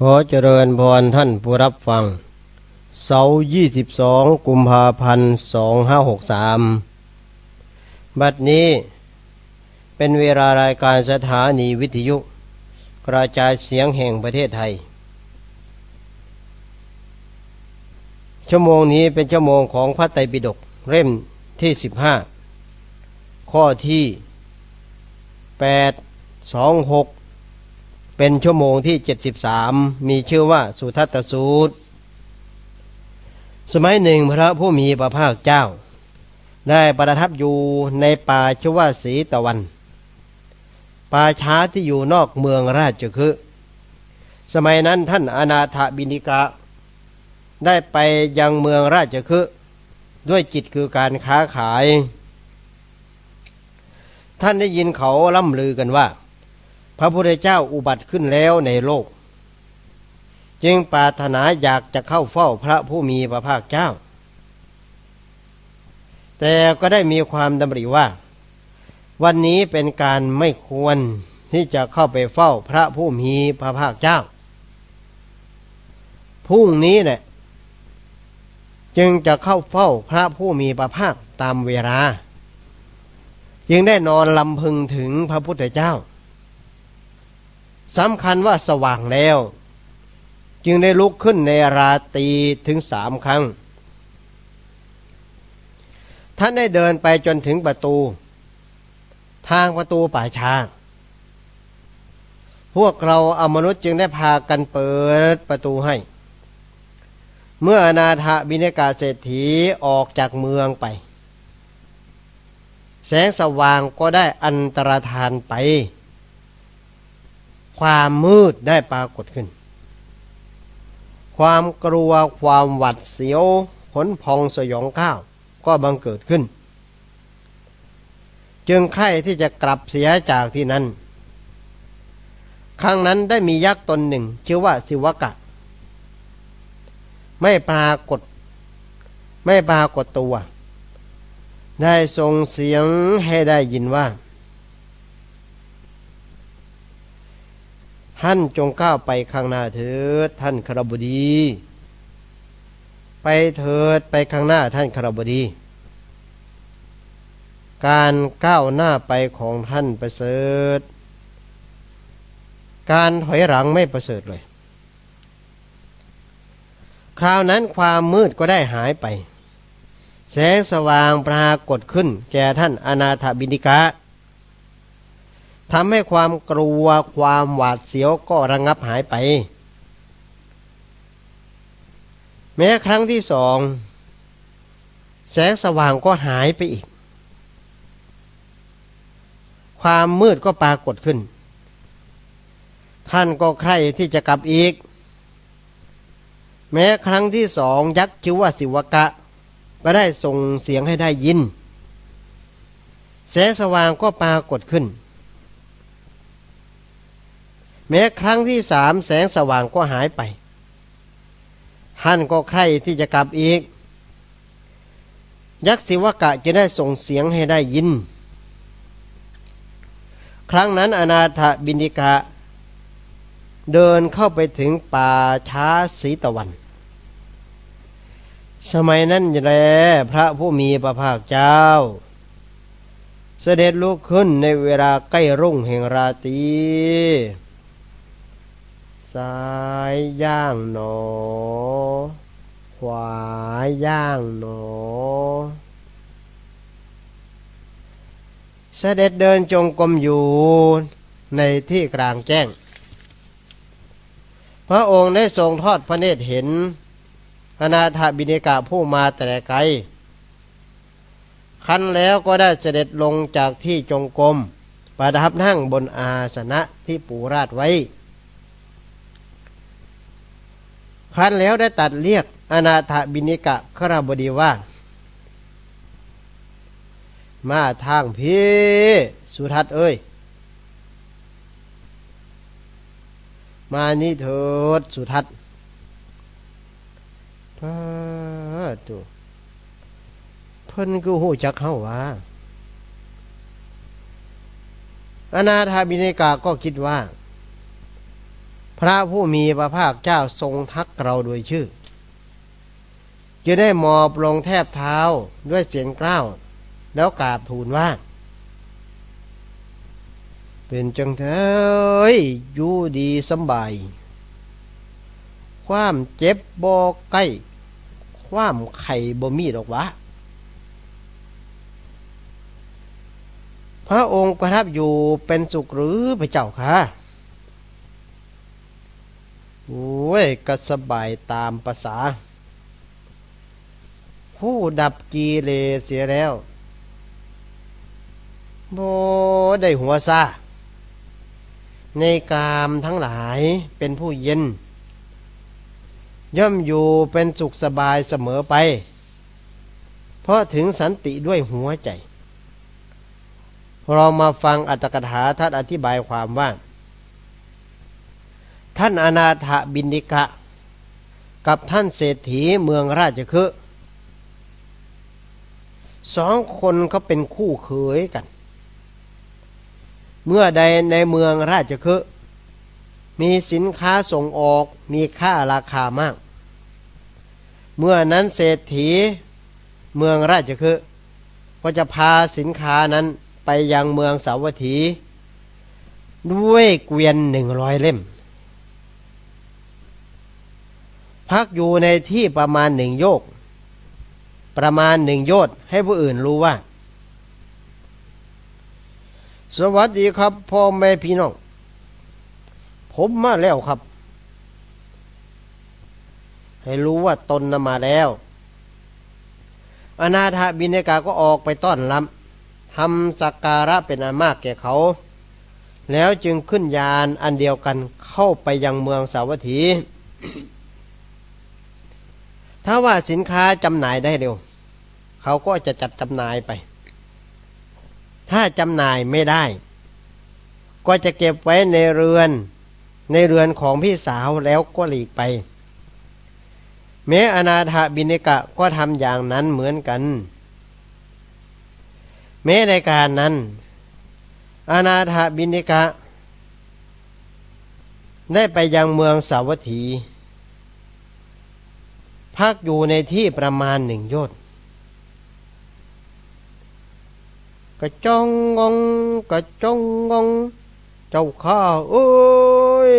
ขอเจริญพรท่านผู้รับฟัง เสาร์22กุมภาพันธ์2563บัดนี้เป็นเวลารายการสถานีวิทยุ กระจายเสียงแห่งประเทศไทย ชั่วโมงนี้เป็นชั่วโมงของพระไตรปิฎกเล่มที่15ข้อที่8 2 6 เป็นชั่วโมงที่ 73 มีชื่อว่าสุทัตตสูตร สมัยหนึ่งพระผู้มีพระภาคเจ้า ได้ประทับอยู่ในป่าชื่อว่าสีตะวัน ป่าช้าที่อยู่นอกเมืองราชคฤห์สมัยนั้นท่านอนาถบินิกะ ได้ไปยังเมืองราชคฤห์ด้วยจิตคือการค้าขาย ท่านได้ยินเขาล่ำลือกันว่า พระพุทธเจ้าอุบัติขึ้นแล้วในโลก จึงปรารถนาอยากจะเข้าเฝ้าพระผู้มีพระภาคเจ้า แต่ก็ได้มีความดำริว่า วันนี้เป็นการไม่ควรที่จะเข้าไปเฝ้าพระผู้มีพระภาคเจ้าพรุ่งนี้เนี่ยจึงจะเข้าเฝ้าพระผู้มีพระภาคตามเวลา จึงได้นอนลำพึงถึงพระพุทธเจ้า สำคัญว่าสว่างแล้ว จึงได้ลุกขึ้นในราตรีถึงสามครั้ง ท่านได้เดินไปจนถึงประตู ทางประตูป่าช้า พวกเราเอามนุษย์จึงได้พากันเปิดประตูให้ เมื่ออนาถบินกาเศรษฐีออกจากเมืองไป แสงสว่างก็ได้อันตรธานไป ความมืดได้ปรากฏขึ้น ความกลัวความหวัดเสียวขนพองสยองก้าวก็บังเกิดขึ้น จึงใคร่ที่จะกลับเสียจากที่นั้น ครั้งนั้นได้มียักษ์ตนหนึ่ง ชื่อว่าสิวกะ ไม่ปรากฏ ไม่ปรากฏตัว ได้ส่งเสียงให้ได้ยินว่า ท่านจงก้าวไปข้างหน้าเถิดท่านคารบดี ไปเถิดไปข้างหน้าท่านคารบดี การก้าวหน้าไปของท่านประเสริฐ การถอยหลังไม่ประเสริฐเลย คราวนั้นความมืดก็ได้หายไป แสงสว่างปรากฏขึ้น แก่ท่านอนาถบินิกะ ทำให้ความกลัวความหวาดเสียวก็ระงงับหายไป แม้ครั้งที่สอง แสงสว่างก็หายไปอีก ความมืดก็ปรากฏขึ้น ท่านก็ใคร่ที่จะกลับอีก แม้ครั้งที่สองยักษ์ชื่อว่าสิวกะ ก็ได้ส่งเสียงให้ได้ยิน แสงสว่างก็ปรากฏขึ้น แม้ครั้งที่สามแสงสว่างก็หายไป ท่านก็ใคร่ที่จะกลับอีก ยักษ์ศิวกะจะได้ส่งเสียงให้ได้ยิน ครั้งนั้นอนาถบินิกะ เดินเข้าไปถึงป่าช้าสีตะวัน สมัยนั้นแลพระผู้มีพระภาคเจ้า เสด็จลุกขึ้นในเวลาใกล้รุ่งแห่งราตรี ซ้ายย่างหนอ ขวาย่างหนอ เสด็จเดินจงกรมอยู่ในที่กลางแจ้ง พระองค์ได้ทรงทอดพระเนตรเห็นอนาถบินิกาผู้มาแต่ไกลคันแล้วก็ได้เสด็จลงจากที่จงกรมประทับนั่งบนอาสนะที่ปูราดไว้ ครั้นแล้วได้ตัดเรียกอนาถบินิกะขราบดีว่า มาทางพี่สุทัศน์เอ้ย มานี่เถิดสุทัศน์พาตัวเพิ่นก็หูจักเฮาว่าอนาถาบินิกาก็คิดว่า ระผู้มีพระภาคเจ้าทรงทักเราโดยชื่อจะได้หมอบลงแทบเท้าด้วยเสียงกล้าวแล้วกราบทูลว่า เป็นจังเถยอยู่ดีสบาย ความเจ็บบ่ใกล้ความไข่บ่มีดอกวะ พระองค์ประทับอยู่เป็นสุขหรือพระเจ้าค่ะ โอ้ยก็สบายตามภาษา ผู้ดับกีเลเสียแล้วโบได้หัวซาในกามทั้งหลายเป็นผู้เย็น ย่อมอยู่เป็นสุขสบายเสมอไป เพราะถึงสันติด้วยหัวใจ เรามาฟังอัตถกถาท่านอธิบายความว่า ท่านอนาถบินิกะ กับท่านเศรษฐีเมืองราชคฤห์สองคนเขาเป็นคู่เขยกัน เมื่อใดในเมืองราชคฤห์มีสินค้าส่งออกมีค่าราคามาก เมื่อนั้นเศรษฐีเมืองราชคฤห์ก็จะพาสินค้านั้นไปยังเมืองสาวัตถี ด้วยเกวียนหนึ่งร้อยเล่ม พักอยู่ในที่ประมาณหนึ่งโยก ประมาณหนึ่งโยชน์ให้ผู้อื่นรู้ว่า สวัสดีครับพ่อแม่พี่น้อง ผมมาแล้วครับ ให้รู้ว่าตนนำมาแล้ว อนาถบินกาก็ออกไปต้อนรับทำสักการะเป็นอันมากแก่เขา แล้วจึงขึ้นยานอันเดียวกันเข้าไปยังเมืองสาวัตถี ถ้าว่าสินค้าจำหน่ายได้เร็ว เขาก็จะจัดจำหน่ายไป ถ้าจำหน่ายไม่ได้ ก็จะเก็บไว้ในเรือน ในเรือนของพี่สาวแล้วก็หลีกไป แม้อนาถบินิกะก็ทำอย่างนั้นเหมือนกัน แม้ในการนั้น อนาถบินิกะ ได้ไปยังเมืองสาวัตถี พักอยู่ในที่ประมาณหนึ่งโยชน์กระจ้องงงกระจ้องงง เจ้าข้าเอ้ย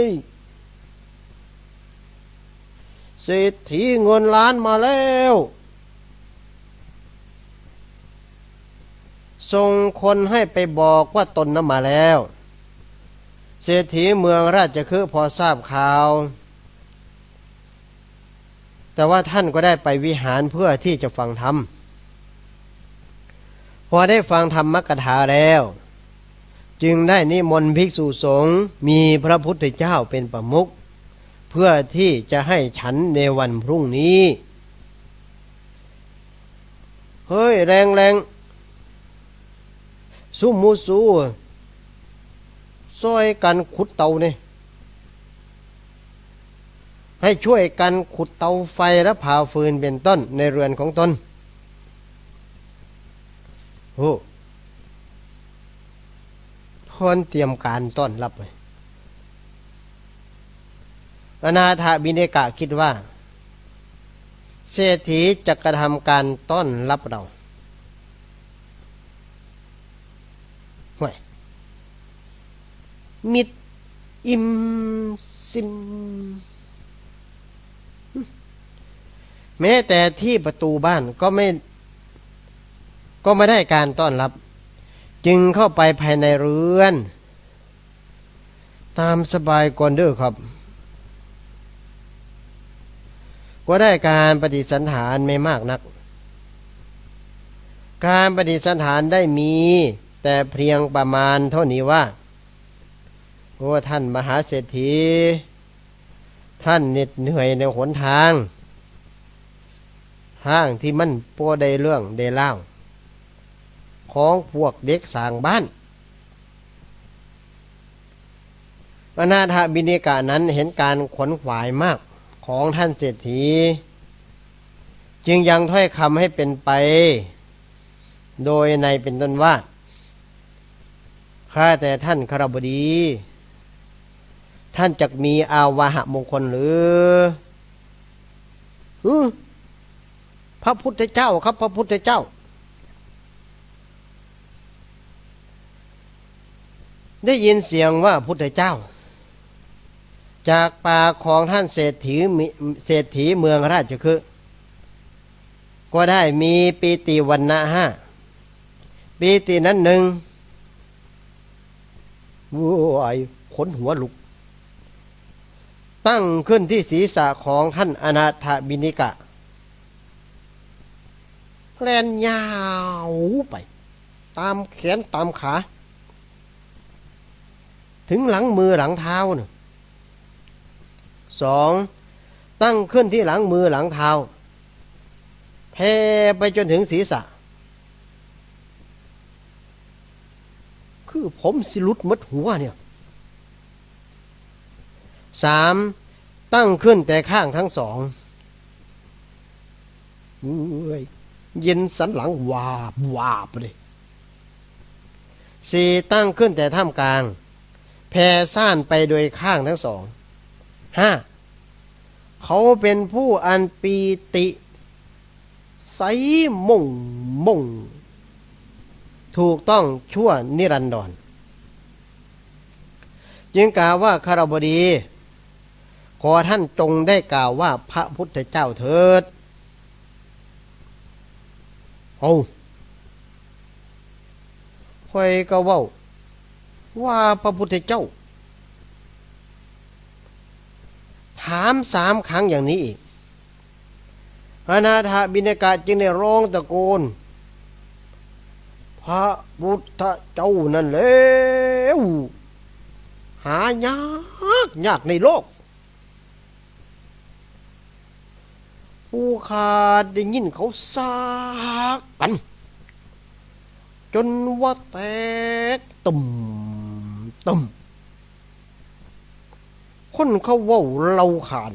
เศรษฐีเงินล้านมาแล้ว ส่งคนให้ไปบอกว่าตนนั้นมาแล้ว เศรษฐีเมืองราชคฤห์พอทราบข่าว แต่ว่าท่านก็ได้ไปวิหารเพื่อที่จะฟังธรรมพอได้ฟังธรรมมกถาแล้ว จึงได้นิมนต์ภิกษุสงฆ์มีพระพุทธเจ้าเป็นประมุขเพื่อที่จะให้ฉันในวันพรุ่งนี้เฮ้ยแรงแรงสู้มูสู้ซอยกันขุดเตาเนี่ย ให้ช่วยกันขุดเตาไฟและเผาฟืนเป็นต้นในเรือนของตนโอ้พนเตรียมการต้อนรับเลยอนาถาบิเนกะคิดว่า เศรษฐีจะกระทำการต้อนรับเราห่วยมิด อิมซิม แม้แต่ที่ประตูบ้านก็ไม่ ก็ไม่ได้การต้อนรับ จึงเข้าไปภายในเรือน ตามสบายก่อนเด้อครับ ก็ได้การปฏิสันฐานไม่มากนัก การปฏิสันฐานได้มี แต่เพียงประมาณเท่านี้ว่าโอ้ท่านมหาเศรษฐี ท่านเหน็ดเหนื่อยในหนทาง ห้างที่มันโปได้เรื่องได้เล่าของพวกเด็กสร้างบ้านอนาถบินิกานั้นเห็นการขวนขวายมากของท่านเศรษฐี จึงยังถ้อยคำให้เป็นไป โดยในเป็นต้นว่า ข้าแต่ท่านคารบดี ท่านจะมีอาวาหะมงคลหรือ พระพุทธเจ้าครับ พระพุทธเจ้า ได้ยินเสียงว่าพุทธเจ้า จากปากของท่านเศรษฐีเศรษฐีเมืองราชคฤห์ก็ได้มีปีติวันนะห้าปีตินั้นหนึ่งว้ยขนหัวลุก ตั้งขึ้นที่ศีรษะของท่านอนาถบินิกะ แลนยาวไป ตามแขนตามขา ถึงหลังมือหลังเท้านะสองตั้งขึ้นที่หลังมือหลังเท้าแผ่ไปจนถึงศีรษะ คือผมสิลุดมัดหัวเนี่ยสามตั้งขึ้นแต่ข้างทั้งสองเอ้ย เย็นสันหลังวาบวาบเลยสี่ตั้งขึ้นแต่ท่ามกลาง แผ่ซ่านไปโดยข้างทั้งสองห้าเขาเป็นผู้อันปีติใสมุ่งมุ่ง ถูกต้องชั่วนิรันดรจึงกล่าวว่าคารบดี ขอท่านจงได้กล่าวว่าพระพุทธเจ้าเถิด เอาคอยก็เว่าว่าพระพุทธเจ้า ถามสามครั้งอย่างนี้อีกอนาถาบินกะจึงได้ร้องตะโกน พระพุทธเจ้านั่นแล้ว หายากยากในโลก ผู้ขาดได้ยินเขาซากกัน จนว่าแตกตุ่มตุ่มคนเขาว่าเราขาน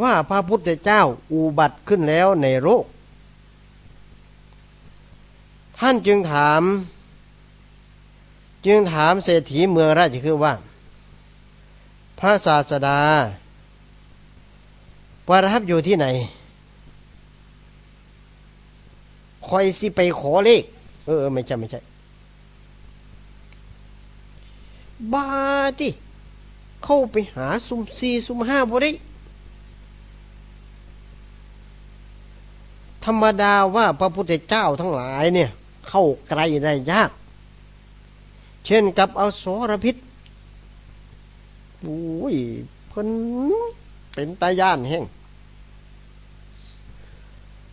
ว่าพระพุทธเจ้าอุบัติขึ้นแล้วในโลกท่านจึงถาม จึงถามเศรษฐีเมืองราชคือว่า พระศาสดา ประทับอยู่ที่ไหนคอยสิไปขอเลข เออไม่ใช่ไม่ใช่บาที่เข้าไปหาซุมซีซุมห้าบ่ได้ ธรรมดาว่าพระพุทธเจ้าทั้งหลายเนี่ย เข้าใกล้ได้ยาก เช่นกับเอาโสรพิษโอ้ยเพิ่น เป็นตาย่านแห้ง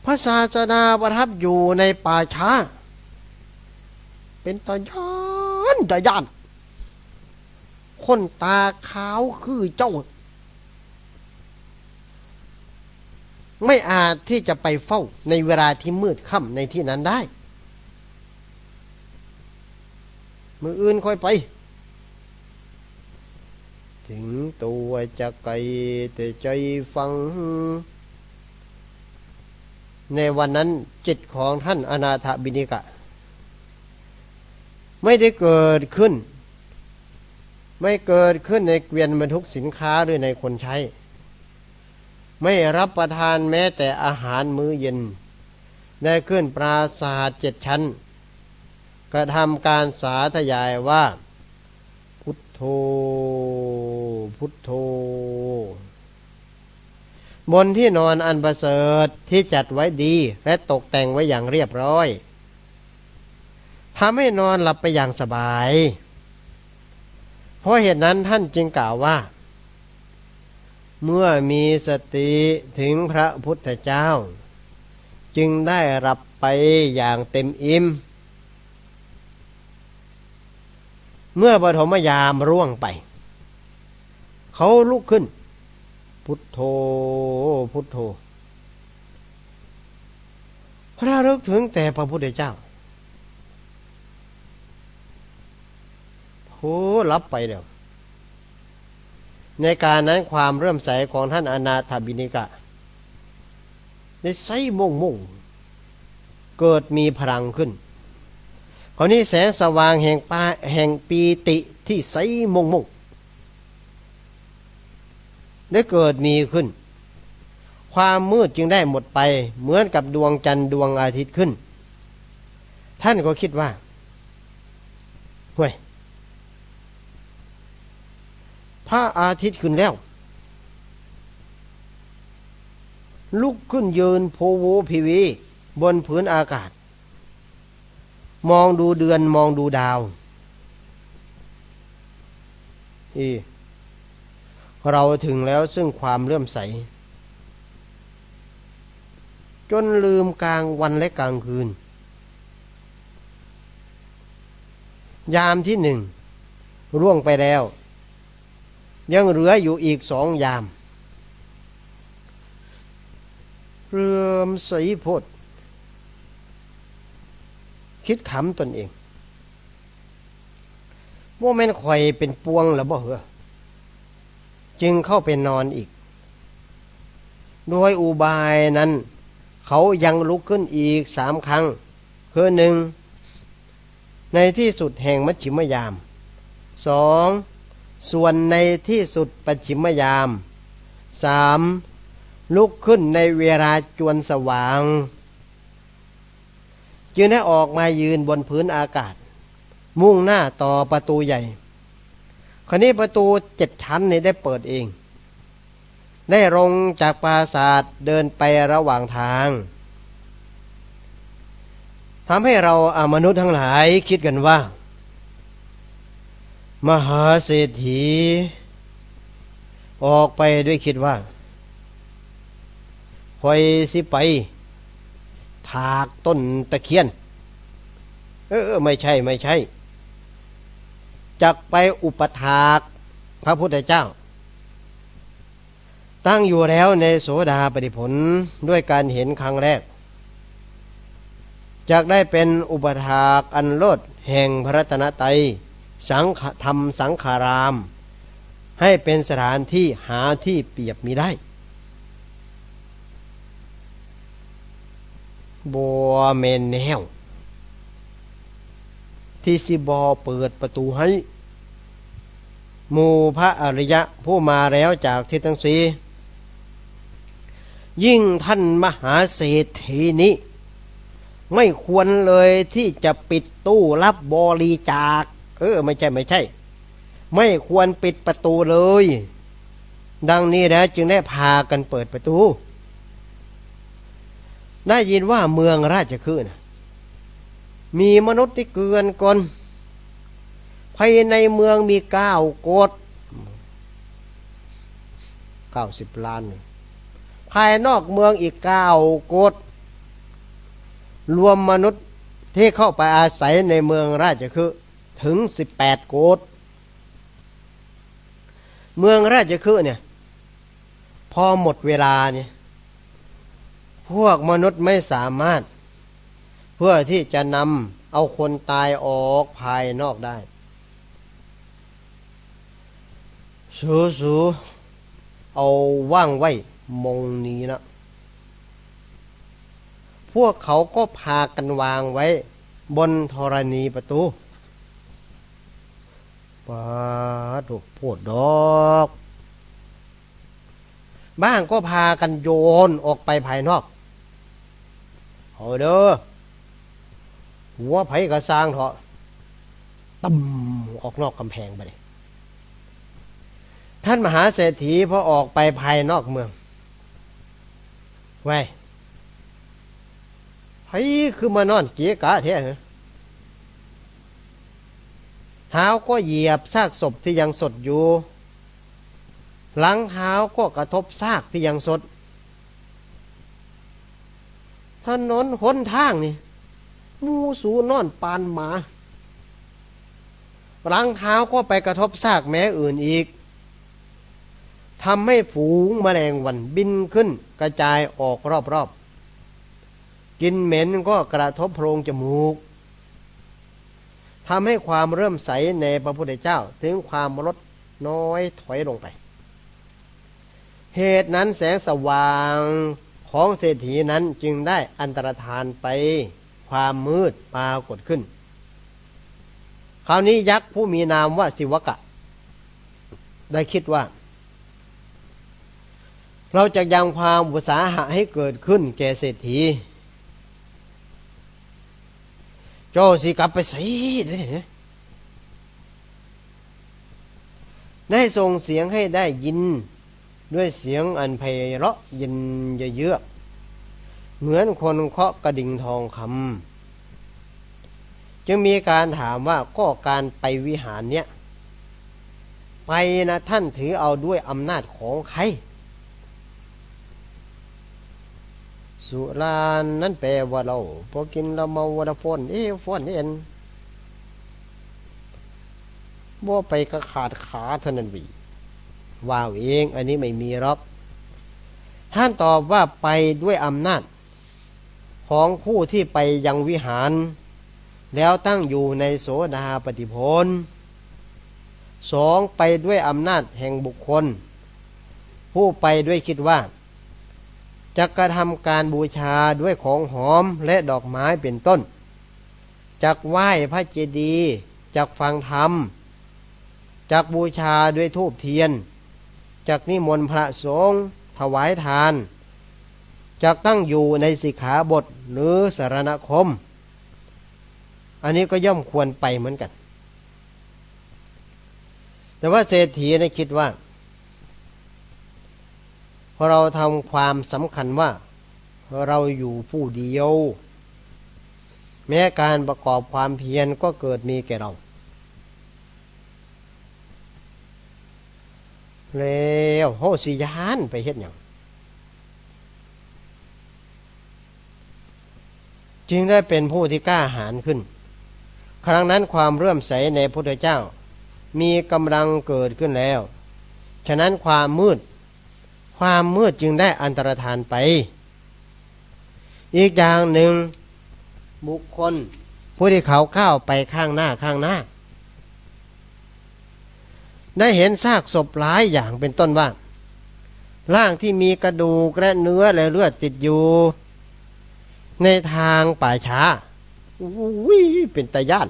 พระศาสดาประทับอยู่ในป่าช้า เป็นตาย่านตาย่านคนตาขาวคือเจ้า ไม่อาจที่จะไปเฝ้าในเวลาที่มืดค่ำในที่นั้นได้ มืออื่นค่อยไป ถึงตัวจะไกลแต่ใจฟัง ในวันนั้นจิตของท่านอนาถบินิกะ ไม่ได้เกิดขึ้น ไม่เกิดขึ้นในเกวียนบรรทุกสินค้าหรือในคนใช้ ไม่รับประทานแม้แต่อาหารมื้อเย็น ได้ขึ้นปราศาสตร์เจ็ดชั้นกระทำการสาธยายว่า พุทโธ พุทโธ บนที่นอนอันประเสริฐที่จัดไว้ดีและตกแต่งไว้อย่างเรียบร้อยทำให้นอนหลับไปอย่างสบาย เพราะเหตุนั้นท่านจึงกล่าวว่า เมื่อมีสติถึงพระพุทธเจ้า จึงได้รับไปอย่างเต็มอิ่ม เมื่อปฐมยามร่วงไป เขาลุกขึ้น พุทโธพุทโธพระลึกถึงแต่พระพุทธเจ้าโหรับไปเดี๋ยวในการนั้นความเริ่มใสของท่านอนาถบินิกะได้ใสมงมงเกิดมีพลังขึ้นคราวนี้แสงสว่างแห่งปาแห่งปีติที่ใสมงมง ได้เกิดมีขึ้น ความมืดจึงได้หมดไป เหมือนกับดวงจันทร์ดวงอาทิตย์ขึ้น ท่านก็คิดว่าห่วยพระอาทิตย์ขึ้นแล้ว ลุกขึ้นยืนโพโวพิวี บนพื้นอากาศ มองดูเดือนมองดูดาวอี เราถึงแล้วซึ่งความเลื่อมใส จนลืมกลางวันและกลางคืน ยามที่หนึ่งร่วงไปแล้ว ยังเหลืออยู่อีกสองยามเรื่มใสพดคิดขำตนเองโมเมนข่อยเป็นปวงหรือบ่เหรอ จึงเข้าไปนอนอีก โดยอุบายนั้น เขายังลุกขึ้นอีกสามครั้ง คือหนึ่งในที่สุดแห่งมัชชิมยามสองส่วนในที่สุดปัจฉิมยามสามลุกขึ้นในเวลาจวนสว่าง จึงได้ออกมายืนบนพื้นอากาศ มุ่งหน้าต่อประตูใหญ่ คราวนี้ประตูเจ็ดชั้นนี่ได้เปิดเอง ได้ลงจากปราสาทเดินไประหว่างทางทำให้เราอมนุษย์ทั้งหลายคิดกันว่า มหาเศรษฐี ออกไปด้วยคิดว่าคอยสิไป ถากต้นตะเคียน เออไม่ใช่ไม่ใช่ จักไปอุปถากพระพุทธเจ้า ตั้งอยู่แล้วในโสดาปฏิผลด้วยการเห็นครั้งแรกจากได้เป็นอุปถากอันโลดแห่งพระตนตัยสังธรรมสังขาราม ให้เป็นสถานที่หาที่เปรียบมีได้บัวเมนแนว ที่สิบอเปิดประตูให้หมู่พระอริยะผู้มาแล้วจากทิศทั้งสียิ่งท่านมหาเศรษฐีนี้ ไม่ควรเลยที่จะปิดตู้รับบริจาค เออ ไม่ใช่ไม่ใช่ ไม่ควรปิดประตูเลย ดังนี้แล้วจึงได้พากันเปิดประตู ได้ยินว่าเมืองราชคือนะ มีมนุษย์ที่เกินกนภายในเมืองมีเก้าโกดเก้าสิบล้าน ภายนอกเมืองอีกเก้าโกดรวมมนุษย์ที่เข้าไปอาศัยในเมืองราชคือถึงสิบแปดโกดเมืองราชคือเนี่ย พอหมดเวลาเนี่ย พวกมนุษย์ไม่สามารถ เพื่อที่จะนำเอาคนตายออกภายนอกได้ สูสูเอาว่างไว้มงนี้นะ พวกเขาก็พากันวางไว้ บนธรณีประตูปาถูกพูดดอก บ้างก็พากันโยนออกไปภายนอก เอาเด้อ หัวไผกระสร้างเถอะตั้มออกนอกกำแพงไปเลยท่านมหาเศรษฐีพอออกไปภายนอกเมืองไว้ไผคือมานอนเกียกะแท้เหรอเท้าก็เหยียบซากศพที่ยังสดอยู่ หลังเท้าก็กระทบซากที่ยังสดถนนหนทางนี่ มูสูนอนปานหมาหลังเท้าก็ไปกระทบซากแม้อื่นอีกทำให้ฝูงแมลงวันบินขึ้น กระจายออกรอบๆ กินเหม็นก็กระทบโพรงจมูกทำให้ความเริ่มใสในพระพุทธเจ้าถึงความลดน้อยถอยลงไป เหตุนั้นแสงสว่างของเศรษฐีนั้นจึงได้อันตรธานไป ความมืดปรากฏขึ้น คราวนี้ยักษ์ผู้มีนามว่าสิวกะ ได้คิดว่า เราจะยังความอุตสาหะให้เกิดขึ้นแก่เศรษฐีเจ้าสิกลับไปใส่เด้อเนี่ยได้ส่งเสียงให้ได้ยิน ด้วยเสียงอันไพเราะยินเยอะ เหมือนคนเคาะกระดิ่งทองคำจึงมีการถามว่าก็การไปวิหารเนี้ยไปนะท่านถือเอาด้วยอำนาจของใคร สุรานนั่นแปลว่าเราพอกินเราเมาวันฟอนเอ้ฟอนเอ็นบ่ไปกระขาดขาเท่านั้นวีว่าวเอง อันนี้ไม่มีรอกท่านตอบว่าไปด้วยอำนาจ ของผู้ที่ไปยังวิหาร แล้วตั้งอยู่ในโสดาปฏิพลสองไปด้วยอำนาจแห่งบุคคล ผู้ไปด้วยคิดว่าจะกระทำการบูชาด้วยของหอมและดอกไม้เป็นต้นจักไหว้พระเจดีย์จักฟังธรรมจักบูชาด้วยทูบเทียนจักนิมนต์พระสงฆ์ถวายทาน จักตั้งอยู่ในสิกขาบทหรือสารณคม อันนี้ก็ย่อมควรไปเหมือนกัน แต่ว่าเศรษฐีนะคิดว่าพอเราทำความสำคัญว่าเราอยู่ผู้เดียว แม้การประกอบความเพียรก็เกิดมีแก่เรา แล้วโหสิยานไปเฮ็ดอย่าง จึงได้เป็นผู้ที่กล้าหาญขึ้น ครั้งนั้นความเรื่มใสในพุทธเจ้า มีกำลังเกิดขึ้นแล้ว ฉะนั้นความมืด ความมืดจึงได้อันตรธานไป อีกอย่างหนึ่ง บุคคล ผู้ที่เขาก้าไปข้างหน้าข้างหน้า ได้เห็นซากศพหลายอย่างเป็นต้นว่าร่างที่มีกระดูกและเนื้อและเลือดติดอยู่ ในทางป่าช้าอุ้ยเป็นตาย่าน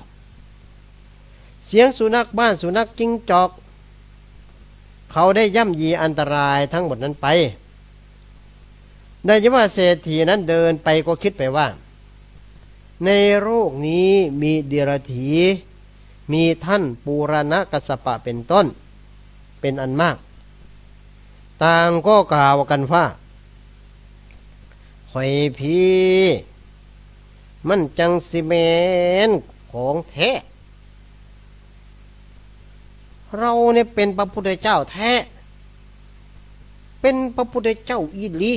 เสียงสุนัขบ้านสุนัขกิ้งจอก เขาได้ย่ำยีอันตรายทั้งหมดนั้นไปได้ยินว่าเศรษฐีนั้นเดินไปก็คิดไปว่า ในโลกนี้มีเดียรถีมีท่านปูรณะกัสสปะเป็นต้น เป็นอันมาก ต่างก็กล่าวกันว่า หอยพี่ มันจังสิเมนของแท้ เราเนี่ยเป็นพระพุทธเจ้าแท้ เป็นพระพุทธเจ้าอีลี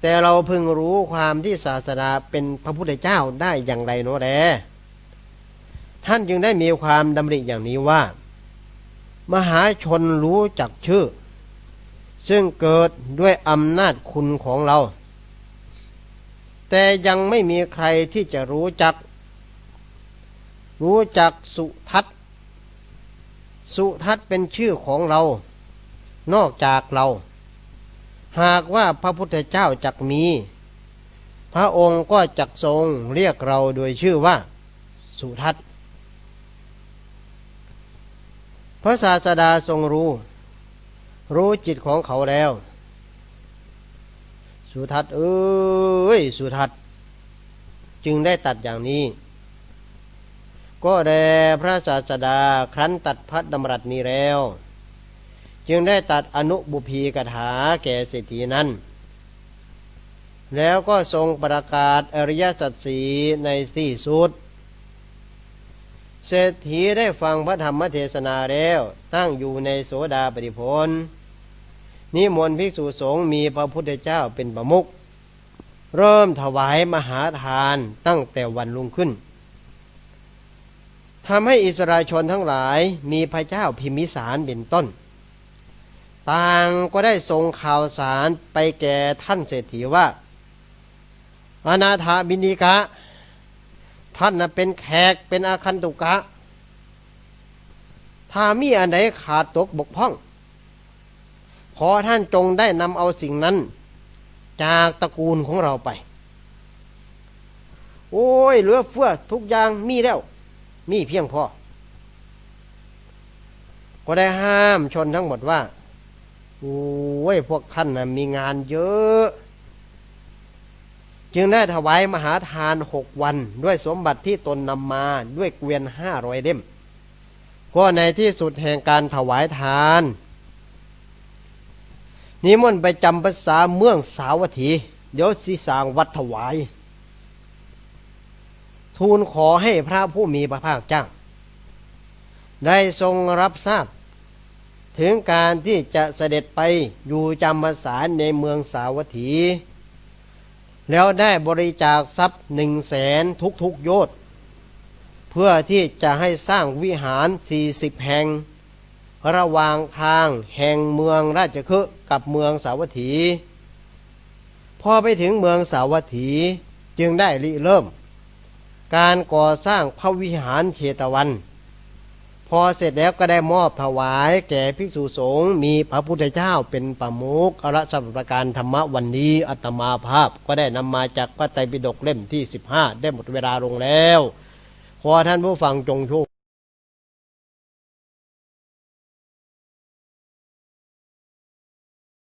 แต่เราเพิ่งรู้ความที่ศาสดาเป็นพระพุทธเจ้าได้อย่างไรโนาะแลท่านจึงได้มีความดำริอย่างนี้ว่า มหาชนรู้จักชื่อ ซึ่งเกิดด้วยอำนาจคุณของเรา แต่ยังไม่มีใครที่จะรู้จัก รู้จักสุทัศน์สุทัศน์เป็นชื่อของเรา นอกจากเรา หากว่าพระพุทธเจ้าจักมี พระองค์ก็จักทรงเรียกเราโดยชื่อว่า สุทัศน์พระศาสดาทรงรู้ รู้จิตของเขาแล้ว สุทัศน์เอ้ยสุทัศน์จึงได้ตัดอย่างนี้ ก็แด่พระศาสดาครั้นตัดพระดำรัสนี้แล้ว จึงได้ตัดอนุบุพีกถาแก่เศรษฐีนั้น แล้วก็ทรงประกาศอริยสัจสีในที่สุดเศรษฐีได้ฟังพระธรรมเทศนาแล้ว ตั้งอยู่ในโสดาปฏิพลนิมนต์ภิกษุสงฆ์มีพระพุทธเจ้าเป็นประมุขเริ่มถวายมหาทานตั้งแต่วันลุงขึ้นทำให้อิสราชนทั้งหลายมีพระเจ้าพิมิสารเป็นต้น ต่างก็ได้ส่งข่าวสารไปแก่ท่านเศรษฐีว่า อนาถาบินิกะ ท่านเป็นแขกเป็นอาคันตุกะ ถ้ามีอันใดขาดตกบกพร่อง ขอท่านจงได้นำเอาสิ่งนั้น จากตระกูลของเราไป โอ้ยเหลือเฟือทุกอย่างมีแล้ว มีเพียงพอ ก็ได้ห้ามชนทั้งหมดว่า โอ้ยพวกท่านนะมีงานเยอะจึงได้ถวายมหาทานหกวันด้วยสมบัติที่ตนนำมาด้วยเกวียนห้าร้อยเล่ม ก็ในที่สุดแห่งการถวายทาน นิมนต์ไปจำภาษาเมืองสาวัตถี เดี๋ยวสิสางวัดถวาย ทูลขอให้พระผู้มีพระภาคเจ้า ได้ทรงรับทราบ ถึงการที่จะเสด็จไปอยู่จำพรรษาในเมืองสาวัตถี แล้วได้บริจาคทรัพย์หนึ่งแสนทุกทุกๆโยชน์ เพื่อที่จะให้สร้างวิหารสี่สิบแห่ง ระหว่างทางแห่งเมืองราชคฤห์กับเมืองสาวัตถี พอไปถึงเมืองสาวัตถีจึงได้ริเริ่ม การก่อสร้างพระวิหารเชตวัน พอเสร็จแล้วก็ได้มอบถวายแก่ภิกษุสงฆ์มีพระพุทธเจ้าเป็นประมุขอรสำหรับประการธรรมวันนี้อัตมาภาพก็ได้นำมาจากพระไตรปิฎกเล่มที่ 15 ได้หมดเวลาลงแล้ว ขอท่านผู้ฟังจงโชค